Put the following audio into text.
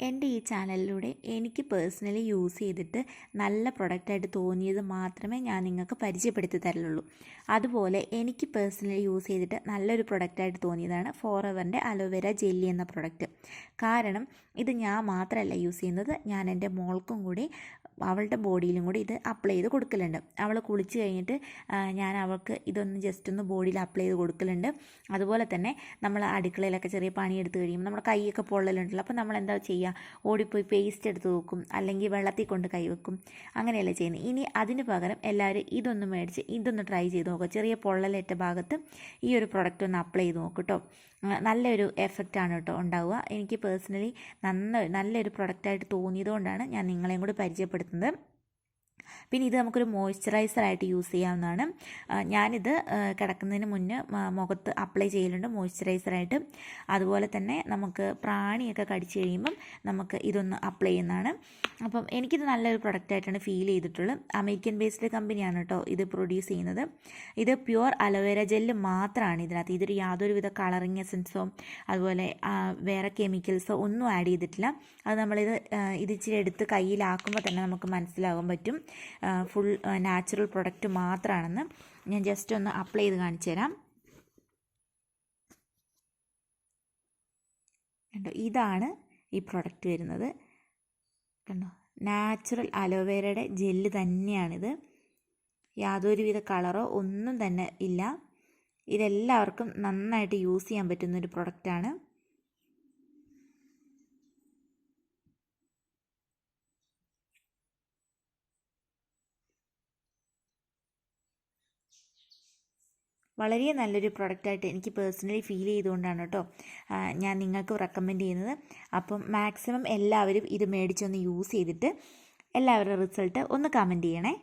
എന്റെ ഈ ചാനലിലൂടെ എനിക്ക് പേഴ്സണലി യൂസ് ചെയ്തിട്ട് നല്ല പ്രൊഡക്റ്റായിട്ട് തോന്നിയത് മാത്രമേ ഞാൻ നിങ്ങൾക്ക് പരിചയപ്പെടുത്തി തരുള്ളൂ അതുപോലെ എനിക്ക് പേഴ്സണലി യൂസ് ചെയ്തിട്ട് നല്ലൊരു പ്രൊഡക്റ്റായിട്ട് തോന്നിയതാണ് ഫോർ എവറിന്റെ അലോവേര ജെല്ലി എന്ന പ്രൊഡക്റ്റ്. കാരണം ഇത് ഞാൻ മാത്രമല്ല യൂസ് ചെയ്യുന്നത് ഞാൻ എന്റെ മോൾക്കും കൂടി അവളുടെ ബോഡിയിലും കൂടി ഇത് അപ്ലൈ ചെയ്ത് കൊടുക്കലുണ്ട്. അവൾ കുളിച്ച് കഴിഞ്ഞിട്ട് ഞാൻ അവൾക്ക് ഇതൊന്ന് ജസ്റ്റ് ഒന്ന് ബോഡിയിൽ അപ്ലൈ ചെയ്ത് കൊടുക്കലുണ്ട്. അതുപോലെ തന്നെ നമ്മൾ അടുക്കളയിലൊക്കെ ചെറിയ പണിയെടുത്ത് കഴിയുമ്പോൾ നമ്മുടെ കൈയൊക്കെ പൊള്ളലുണ്ടല്ലോ അപ്പോൾ നമ്മൾ എന്താ ചെയ്യുക ഓടിപ്പോയി പേസ്റ്റ് എടുത്ത് വെക്കും അല്ലെങ്കിൽ വെള്ളത്തിൽ കൊണ്ട് കൈ വെക്കും. അങ്ങനെയല്ലേ ചെയ്യുന്നത് ഇനി അതിന് പകരം എല്ലാവരും ഇതൊന്ന് മേടിച്ച് ഇതൊന്ന് ട്രൈ ചെയ്ത് നോക്കുക ചെറിയ പൊള്ളലേറ്റ ഭാഗത്ത് ഈ ഒരു പ്രൊഡക്റ്റ് ഒന്ന് അപ്ലൈ ചെയ്ത് നോക്കും കേട്ടോ നല്ലൊരു എഫക്റ്റാണ് കേട്ടോ ഉണ്ടാവുക. എനിക്ക് പേഴ്സണലി നന്ന നല്ലൊരു പ്രൊഡക്റ്റായിട്ട് തോന്നിയതുകൊണ്ടാണ് ഞാൻ നിങ്ങളെയും കൂടി പരിചയപ്പെടുത്തുന്നത് കിട്ടുന്നത് പിന്നെ ഇത് നമുക്കൊരു മോയ്സ്ചറൈസറായിട്ട് യൂസ് ചെയ്യാവുന്നതാണ്. ഞാനിത് കിടക്കുന്നതിന് മുന്നേ മുഖത്ത് അപ്ലൈ ചെയ്യലുണ്ട് മോയ്സ്ചറൈസറായിട്ട് അതുപോലെ തന്നെ നമുക്ക് പ്രാണിയൊക്കെ കടിച്ചു കഴിയുമ്പം നമുക്ക് ഇതൊന്ന് അപ്ലൈ ചെയ്യുന്നതാണ്. അപ്പം എനിക്കിത് നല്ലൊരു പ്രൊഡക്റ്റായിട്ടാണ് ഫീൽ ചെയ്തിട്ടുള്ളത്. അമേരിക്കൻ ബേസ്ഡ് കമ്പനിയാണ് കേട്ടോ ഇത് പ്രൊഡ്യൂസ് ചെയ്യുന്നത്. ഇത് പ്യുവർ അലോവേര ജെല്ല് മാത്രമാണ് ഇതിനകത്ത്. ഇതൊരു യാതൊരുവിധ കളറിങ് എസൻസോ അതുപോലെ വേറെ കെമിക്കൽസോ ഒന്നും ആഡ് ചെയ്തിട്ടില്ല. അത് നമ്മളിത് ഇത് ഇച്ചിരി എടുത്ത് കയ്യിലാക്കുമ്പോൾ തന്നെ നമുക്ക് മനസ്സിലാകാൻ പറ്റും. ഫുൾ നാച്ചുറൽ പ്രൊഡക്റ്റ് മാത്രമാണെന്ന് ഞാൻ ജസ്റ്റ് ഒന്ന് അപ്ലൈ ചെയ്ത് കാണിച്ചു തരാം. കണ്ടോ ഇതാണ് ഈ പ്രൊഡക്റ്റ് വരുന്നത്. കണ്ടോ നാച്ചുറൽ അലോവേരയുടെ ജെല്ല് തന്നെയാണിത്. യാതൊരുവിധ കളറോ ഒന്നും തന്നെ ഇല്ല. ഇതെല്ലാവർക്കും നന്നായിട്ട് യൂസ് ചെയ്യാൻ പറ്റുന്ന ഒരു പ്രൊഡക്റ്റാണ് വളരെ നല്ലൊരു പ്രൊഡക്റ്റായിട്ട് എനിക്ക് പേഴ്സണലി ഫീൽ ചെയ്തുകൊണ്ടാണ് കേട്ടോ. ഞാൻ നിങ്ങൾക്ക് റെക്കമെൻഡ് ചെയ്യുന്നത്. അപ്പം മാക്സിമം എല്ലാവരും ഇത് മേടിച്ചൊന്ന് യൂസ് ചെയ്തിട്ട് എല്ലാവരുടെ റിസൾട്ട് ഒന്ന് കമന്റ് ചെയ്യണേ.